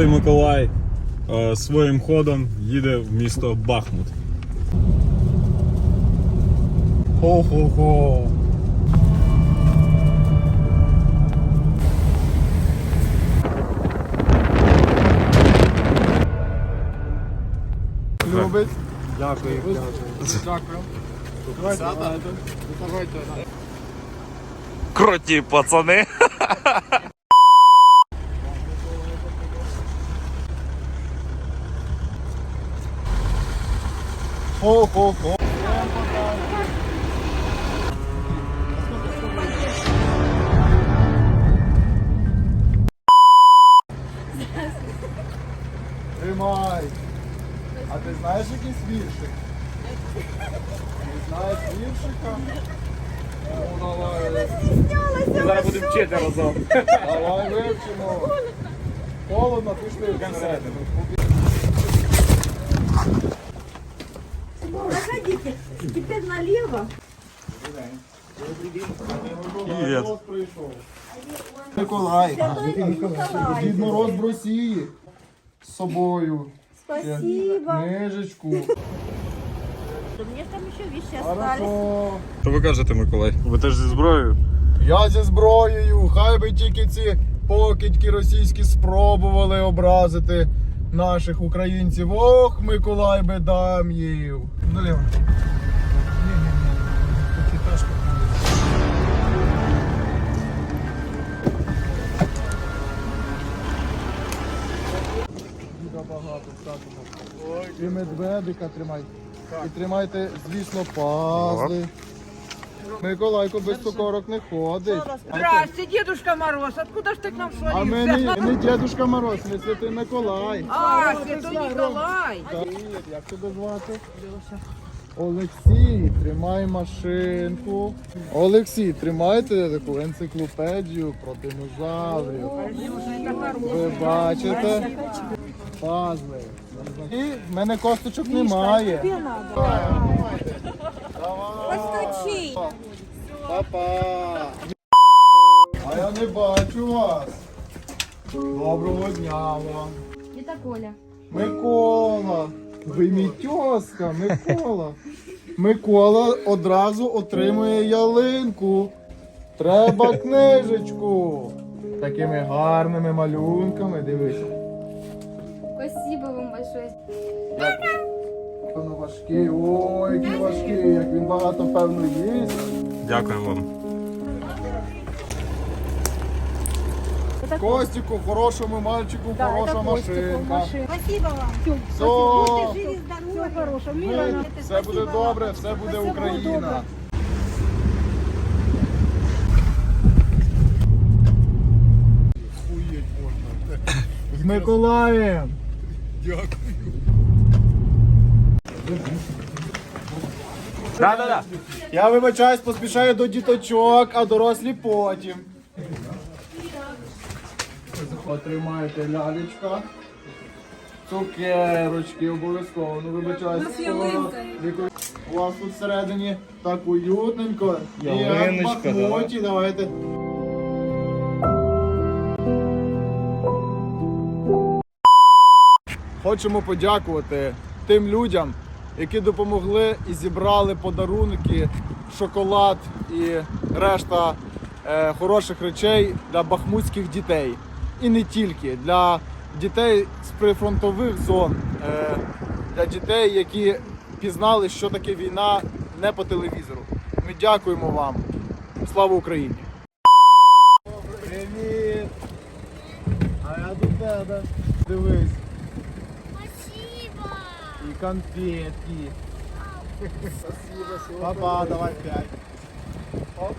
Святий Миколай е, своїм ходом їде в місто Бахмут. Хо-хо-хо. Любить. Дякую. Дякую. Давайте, давайте. Давайте. Круті пацани. Хо-хо-хо. Тримай. А ти знаєш якийсь віршик? Ти знаєш віршика? Ну, давай. Зараз будемо вчити разом. Давай вивчимо. Холодно, пішли всередину. Проходите. Теперь налево. Прийшов. Миколай. Николай. Дід Мороз в Росії. З собою. Спасибо. Книжечку. Мне там еще вещи остались. Хорошо. Що ви кажете, Миколай? Ви теж зі зброєю? Я зі зброєю. Хай би тільки ці покидьки російські спробували образити наших українців. Ох, Миколай би дам їв. Наліво. Багато всякого. І медведика тримай. І тримайте, звісно, пазли. Миколайко без цукорок не ходить. Здрасте, Дедушка Мороз, откуда ж ты к нам А ми не, не Дедушка Мороз, ми Святий Миколай. А, Святой Николай. Привіт, як тебе звати? Олексій, тримай машинку. Олексій, тримайте таку енциклопедію про динозаврів. Ви бачите? Пазли. І в мене косточок немає. Давай. Па-па. А я не бачу вас. Доброго дня вам. Это Коля. Микола. Ви мій тьоска, Микола. Микола одразу отримує ялинку. Треба книжечку. Такими гарними малюнками, дивись. Спасибо вам большое. Воно важкий, ой, який важкий, як він багато певно їсть. Дякую вам. Костіку, хорошому мальчику, хороша машинка. Спасибо вам. Все. Все хорошо. Мира нам. все буде добре, все буде Україна. З Миколаєм! Да, да, да. Я вибачаюсь, поспішаю до діточок, а дорослі потім. Отримаєте лялечка. Цукерочки обов'язково. Ну вибачаюсь. У вас тут всередині так уютненько. В Ялиночка, давайте. Хочемо подякувати тим людям, які допомогли і зібрали подарунки, шоколад і решта е, хороших речей для бахмутських дітей. І не тільки для дітей з прифронтових зон, е, для дітей, які пізнали, що таке війна не по телевізору. Ми дякуємо вам. Слава Україні! Привіт! А я до тебе. Дивись. Конфетки. Спасибо, Папа, давай пять. Оп.